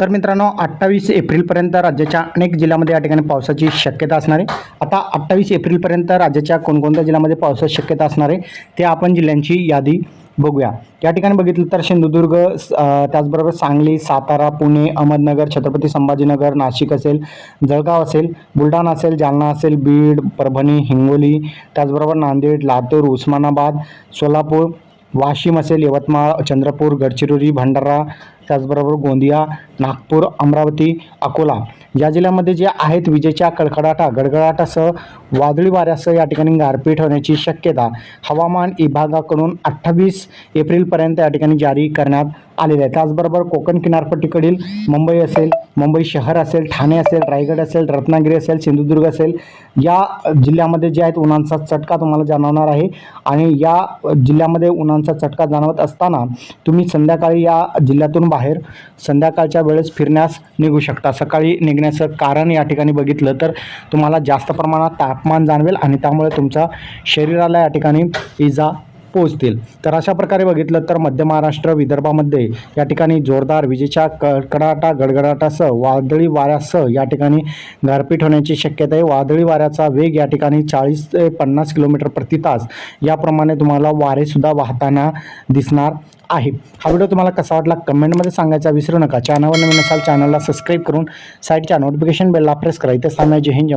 तर मित्रांनो अठ्ठावीस एप्रिलपर्यंत राज्याच्या अनेक जिल्ह्यामध्ये या ठिकाणी पावसाची शक्यता असणार आहे. आता अठ्ठावीस एप्रिलपर्यंत राज्याच्या कोणकोणत्या जिल्ह्यामध्ये पावसाची शक्यता असणार आहे ते आपण जिल्ह्यांची यादी बघूया. या ठिकाणी बघितलं तर सिंधुदुर्ग त्याचबरोबर सांगली सातारा पुणे अहमदनगर छत्रपती संभाजीनगर नाशिक असेल जळगाव असेल बुलढाणा असेल जालना असेल बीड परभणी हिंगोली त्याचबरोबर नांदेड लातूर उस्मानाबाद सोलापूर वाशिम असेल यवतमाळ चंद्रपूर गडचिरोली भंडारा त्याचबरोबर गोंदिया नागपूर अमरावती अकोला या जिल्ह्यामध्ये जे आहेत विजेच्या कडकडाटा गडगडाटासह वादळी वाऱ्यासह या ठिकाणी गारपीट होण्याची शक्यता हवामान विभागाकडून अठ्ठावीस एप्रिलपर्यंत या ठिकाणी जारी करण्यात आलेली आहे. त्याचबरोबर कोकण किनारपट्टीकडील मुंबई असेल मुंबई शहर असेल ठाणे असेल रायगड असेल रत्नागिरी असेल सिंधुदुर्ग असेल या जिल्ह्यामध्ये जे आहेत उन्हांचा चटका तुम्हाला जाणवणार आहे आणि या जिल्ह्यामध्ये उन्हांचा चटका जाणवत असताना तुम्ही संध्याकाळी या जिल्ह्यातून बाहेर संध्याकाळच्या वेळेस फिरण्यास निघू शकता. सकाळी निघण्याचं कारण या ठिकाणी बघितलं तर तुम्हाला जास्त प्रमाणात तापमान जाणवेल आणि त्यामुळे तुमच्या शरीराला या ठिकाणी इजा पोहोचतील. तर अशा प्रकारे बघितलं तर मध्य महाराष्ट्र विदर्भामध्ये या ठिकाणी जोरदार विजेच्या कडकडाटा गडगडाटासह वादळी वाऱ्यासह या ठिकाणी गारपीट होण्याची शक्यता आहे. वादळी वाऱ्याचा वेग या ठिकाणी चाळीस ते पन्नास किलोमीटर प्रति तास. याप्रमाणे तुम्हाला वारेसुद्धा वाहताना दिसणार आहे. हा व्हिडिओ तुम्हाला कसा वाटला कमेंटमध्ये सांगायचा विसरू नका. चॅनलवर नवीन असाल चॅनलला सबस्क्राईब करून साईडच्या नोटिफिकेशन बेलला प्रेस करा. इथे सामने जय हिंद जय